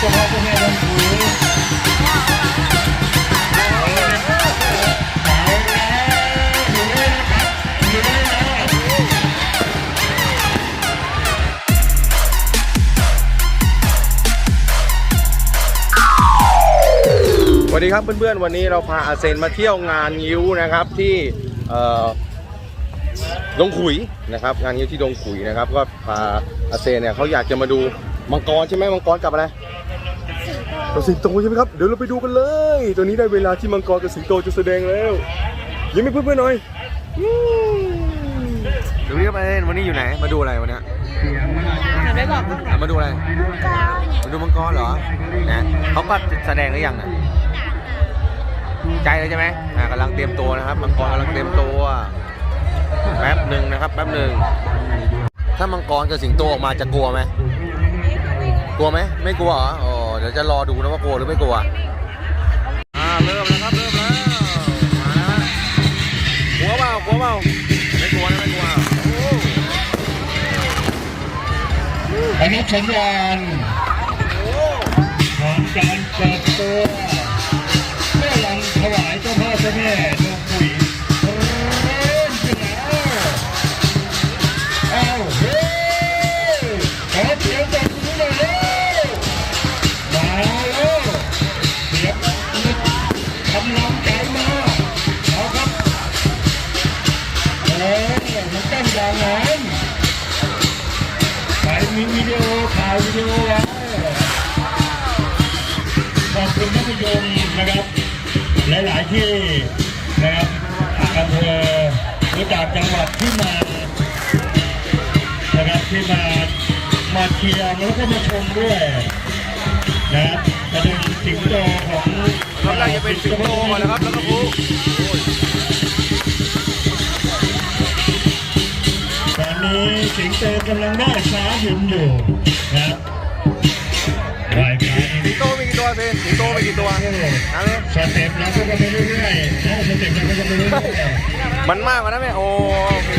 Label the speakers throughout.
Speaker 1: สวัสดีครับเพื่อนๆวันนี้เราพาอาเซนมาเที่ยวงานงิ้วนะครับที่ดงขุยนะครับ งานงิ้วที่ดงขุยนะครับ ก็พาอาเซนเนี่ยเขาอยากจะมาดูมังกรใช่ไหมมังกรกับอะไร กับสิงโตใช่ไหมครับ เดี๋ยวเราไปดูกันเลยตอนนี้ได้เวลาที่มังกรกับสิงโตจะแสดงแล้วยิ้มให้เพื่อนๆหน่อยเดี๋ยวนี้ครับอาเซนวันนี้อยู่ไหน มาดูอะไรวันนี้ย
Speaker 2: หันไปบอก
Speaker 1: อะมาดูอะไร มาดูมังกรเหรอ นะเขาก็แสดงหรือยังน่ะใจเลยใช่ไหมอ่ากำลังเตรียมตัวนะครับ มังกรกำลังเตรียมตัวแป๊บหนึ่งนะครับแป๊บหนึ่งถ้ามังกรกับสิงโตออกมาจะกลัวไหมกลัวไหมไม่กลัวเหรออ๋อ เดี๋ยวจะรอดูนะว่ากลัวหรือไม่กลัวอ่าเริ่มแล้วครับเริ่มแล้วมาแล้วฮะกลัวเปล่ากลัวเปล่าไม่กลัวนะไม่กลัวโอ้
Speaker 3: อันนี้สัญญาณของการเปิดตัวเพื่อหลังถวายเจ้าพ่อเจ้าแม่ วิดีโอถ่ายวิดีโอไว้ขอบคุณท่านผู้ชมนะครับ หลายๆที่นะครับอำเภอหรือจากจังหวัดที่มานะครับที่มามาเชียร์แล้วก็มาชมด้วยนะครับมาดูสิงโตของ
Speaker 1: รอบแรกจะเป็นสิงโตก่อนนะครับแล้วก็ผู้
Speaker 3: สิงโตกำลังได้ฟ้าหยุนอยู่นะครับไหวไป
Speaker 1: สิงโตมีกี่ตัวเซนสิงโตมีกี่ตัวนะเลย
Speaker 3: สเต็ปเราก็จะไปเรื่อยๆนะสเต็ปเราก็จะไปเรื่อย
Speaker 1: มันมากกว่านั้นไหมโอ้โอเค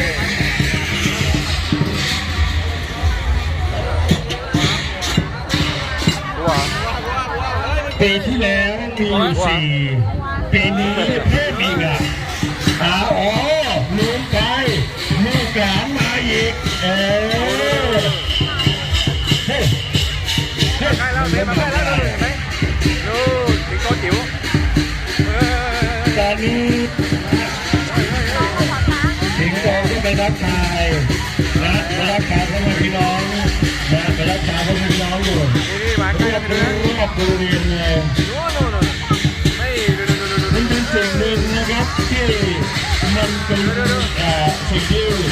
Speaker 1: ดูเหรอ
Speaker 3: ๆปีที่แล้วมีอยู่สี่ปีนี้เพิ่มอีกอะอ่าอ๋อลืมไปลูกหลานมาอีกเออเฮ้ยเฮ้ย
Speaker 1: ใกล้แล้วเซนมาใกล้แล้วเห็นไหมดูสิงโตจิ๋วเออ
Speaker 3: ตอนนี้สิงโตก็ไปรักทายนะไปรักทายพ่อแม่พี่น้องนะไปรักทายพ่อแม่พี่น้องอยู่
Speaker 1: นี่มาใกล้
Speaker 3: ร
Speaker 1: แล้วนไหม
Speaker 3: ดูรอบดูเรียนเลย
Speaker 1: โน่นโน่นโน่นไม่ดูดูดูดู
Speaker 3: มันเป็นสิ่งหนึ่งนะครับที่มันเป็นสิ่งที่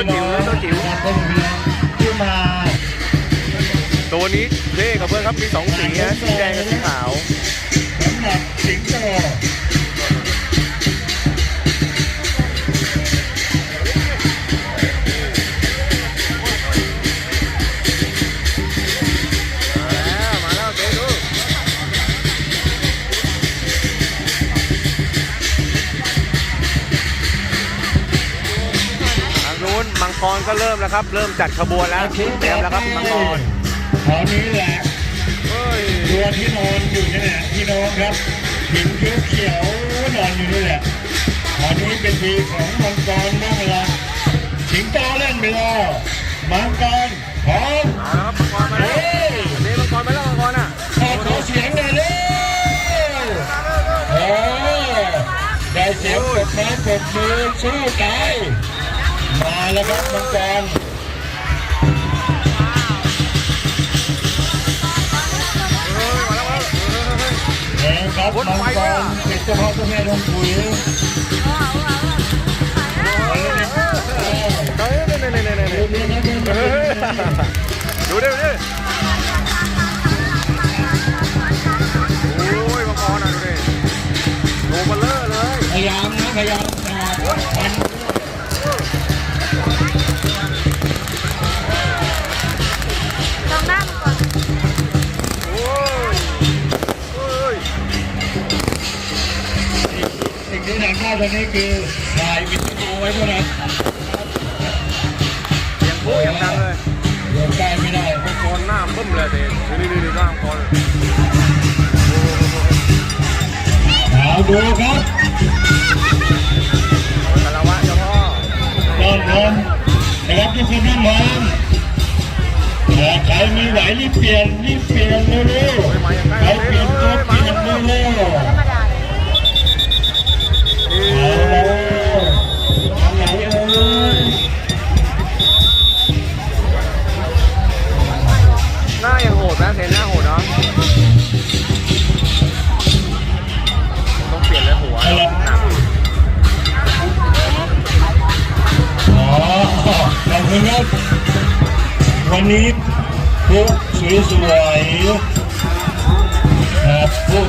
Speaker 3: คือพวกพี่น้องนะครับพวกพี่น้องที่มา
Speaker 1: ตัวนี้เท่กับเพื่อนครับมีสองสีนะสีแดงกับสีขาว
Speaker 3: สำหรับสิงโต
Speaker 1: กรก็เริ่มแล้วครับ เริ่มจัดขบวนแล้วเตรียมแล้วครับมังกร
Speaker 3: แถวนี้แหละ
Speaker 1: เฮ้ย
Speaker 3: ตัวที่นอนอยู่นี่แหละพี่น้องครับหินเขียวเขียวๆนอนอยู่นี่แหละตอนนี้เป็นทีของมังกรบ้างละสิงโตเล่นไปแล้วมังกรพร้อม
Speaker 1: เอาละครับมังกรมาแล้ว
Speaker 3: เฮ้ย
Speaker 1: อันนี้มังกรมาแล้วมังกรอะ
Speaker 3: ขอขอเสียงหน่อยเร็วโอ้ได้เสียงปรบไม้ปรบมือสู้ตาย มาแล้วครับมังกร
Speaker 1: เฮ้ยมาแล้วมาแล้วเฮ้ยเฮ้ยเฮ้ย
Speaker 3: เอ้ครับมังกรเป็นเจ้าพ่อเจ้าแม่ลงปุ๋ย
Speaker 1: ดูดิดูดิโอ้ยมังกรอะดูดิโตมาเลอะเลย
Speaker 3: พยายามนะ พยายามมัน
Speaker 2: ล
Speaker 3: ตอนนี้คือถ่ายวิดีโอไว้เท่านั้น
Speaker 1: เสียงผู้ยังดังเลย
Speaker 3: เดี๋ยวใกล้ไม่ได้
Speaker 1: บึ้มเลยเดนนี่นี่นี่ก็มังกร
Speaker 3: เอาดูครับ
Speaker 1: คารวะเจ้าพ่อ
Speaker 3: ต้อนรับนะครับทุกคนนั่งลงแต่ใครไม่ไหวรีบเปลี่ยนรีบเปลี่ยนเร็วๆใครเปลี่ยนตัวเปลี่ยนเร็วๆ น้า
Speaker 1: ยังโหดนะเทนหน้าโหดเนาะต้องเปลี่ยนเลยหัวหนัก
Speaker 3: อ๋อขอบคุณครับวันนี้พว
Speaker 1: ก
Speaker 3: สวยๆครับพวก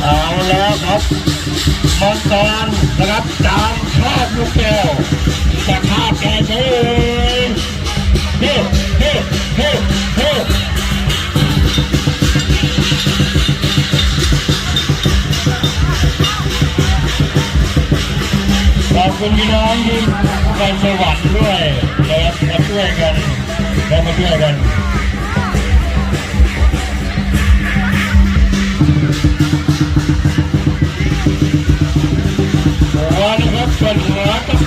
Speaker 3: เอาแล้วครับมังกรนะครับจามคาบลูกแก้วจะคาบแกใช่เลยเฮ้ยเฮ้ยเฮ้ยเฮ้ยขอบคุณพี่น้องที่ไปสวรรค์ด้วยนะครับมาช่วยกันแล้วมาช่วยกัน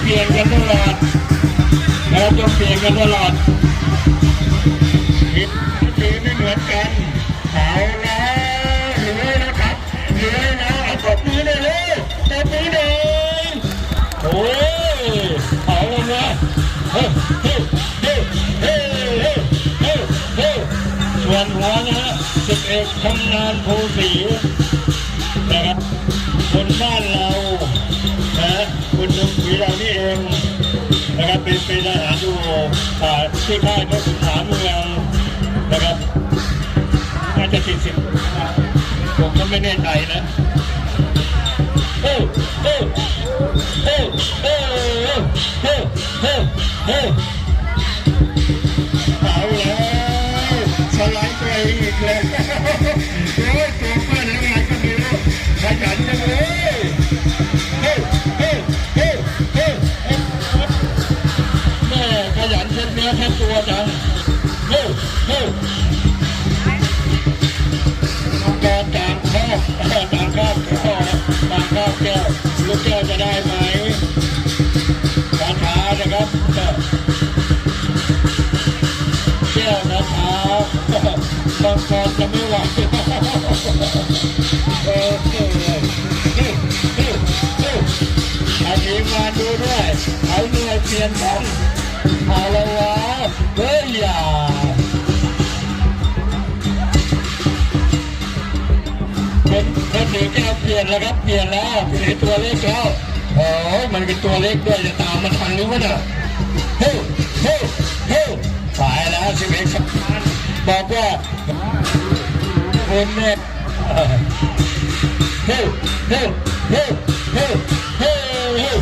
Speaker 3: เปลี่ยนกันตลอดแล้วต้องเปลี่ยนกันตลอดทีทีไม่เหมือนกันเอาแล้วเหลือนะครับเหลือแล้วเอาตบมือเลยเลยตบมือเลยโอ้ยเอาเลยนะเฮ้ยเฮ้ยเฮ้ยเฮ้ยเฮ้ยเฮ้ยส่วนหัวนะฮะสิบเอกชำนาญภูศรีนะครับคนบ้านเรานะคุณลุงศรีเรานี่ เองนะครับเป็นเป็นทหารอยู่อ่าที่ค่ายทศฐานเมืองนะครับน่าจะสี่สิบผมก็ไม่แน่ใจนะ จะไม่ไหวโอเคนี่นี่นี่อาทีมาดูด้วยไอ้เหนื่อเปลี่ยนบ้างเอาละวะเฮ้ยอย่าเป็นเป็นหนึ่งแก้วเปลี่ยนแล้วครับเปลี่ยนแล้วเปลี่ยนตัวเล็กแล้วโอ้ยมันเป็นตัวเล็กด้วยจะตามมันทันหรือวะเนี่ยเฮ้ยเฮ้ยเฮ้ยสายแล้วสิบเอ็ดสัปดาห์บอกว่า คนเนี่ยเฮ้ยเฮ้ยเฮ้ยเฮ้ยเฮ้ยเฮ้ย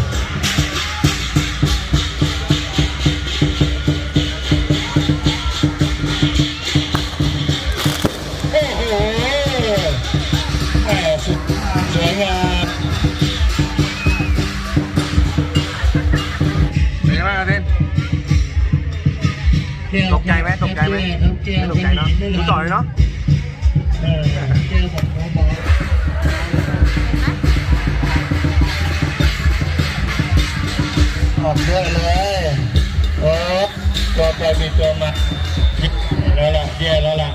Speaker 3: โอ้โหแหมสุดสวยงาม
Speaker 1: เป็นไงบ้างอาเซน ตกใจไหมตกใจไหมไม่ตกใจเนาะดูต่อเลยเนาะ
Speaker 3: ออกด้วยเลยโอ้ตัวไปมีตัวมาแล้วล่ะแย่แล้วล่ะ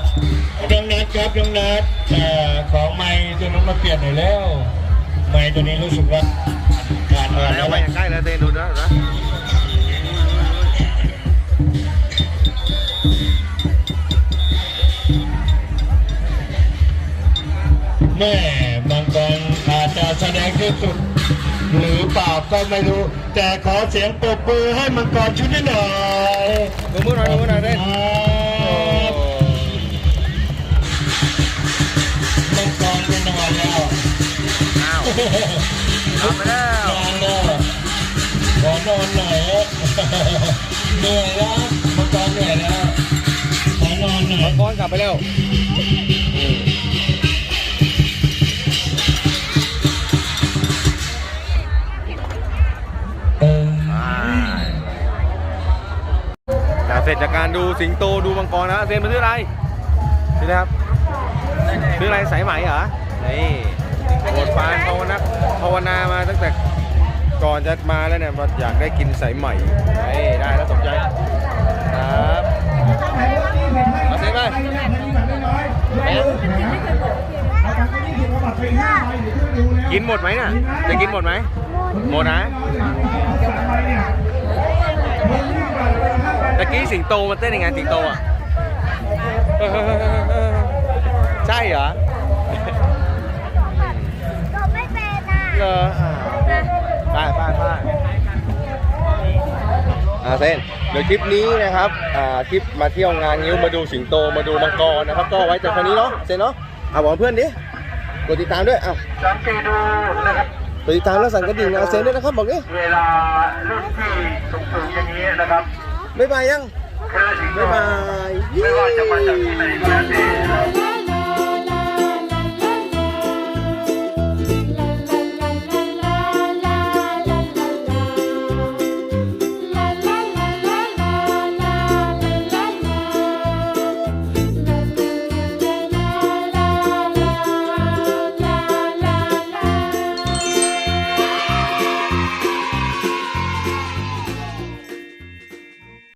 Speaker 3: น้องนัดครับน้องนัดเอ่ของไม้ตัวนั้นมาเปลี่ยนหน่อยแล้วไม้ตัวนี้รู้สึกว่าขาดอ่อน
Speaker 1: แล้
Speaker 3: ว
Speaker 1: ไป
Speaker 3: ล่ะ
Speaker 1: อย่างใกล้แล้วเซนดูนะนะ
Speaker 3: แม่บางคนอาจจะแสดงที่สุด หรือเปล่าก็ไม่รู้ แต่ขอเสียงปรบมือให้มังกรชุดนี้หน่อย
Speaker 1: ดูมือหน่อยดูมือหน่อยเซน
Speaker 3: ครับมังกรไปนอนแล้ว
Speaker 1: อ้าวทำไปแล้ว
Speaker 3: นอนแล้วขอนอนหน่อยเหนื่อยแล้วมังกรเหนื่อยแล้วขอนอนหน่อย
Speaker 1: มังกรกลับไปแล้ว
Speaker 3: เส
Speaker 1: ร็จจากการดูสิงโตดูมังกรนะเซนมาซื้ออะไรซื้ออะครับซื้ออะไรสายไหมเหรอนี่โปรดฟานภาวนาภาวนามาตั้งแต่ก่อนจะมาแล้วเนี่ยว่าอยากได้กินสายไหมนี่ได้แล้วสมใจครับเอาเซนไปกินหมดไหมน่ะจะกินหมดไหมหมดนะ ตะกี้สิงโตมันเต้นยังไงสิงโตอะใช่เหรอ
Speaker 2: ก็ไม่เป็นอะ
Speaker 1: เหรออ่าไปไปไปอ่าเซนเดี๋ยวคลิปนี้นะครับอ่าคลิปมาเที่ยวงานนิ้วมาดูสิงโตมาดูมังกรนะครับ ก็ไว้แต่แค่นี้เนาะเซนเนาะเอาบอกเพื่อนดิกดติดตามด้วยอะ
Speaker 3: สังเกตดูนะครับ
Speaker 1: กดติดตามแล้วสั่นกระดิ่งนะเซนด้วยนะครับบอกดิ
Speaker 3: เวลารุ่นที่สูงๆอย่างนี้นะครับ
Speaker 1: บ๊ายบายยัง
Speaker 3: คือสิงโต
Speaker 1: บ๊ายบาย
Speaker 3: ไม่ว่าจะมาจากที่ไหนก็แล้วแต่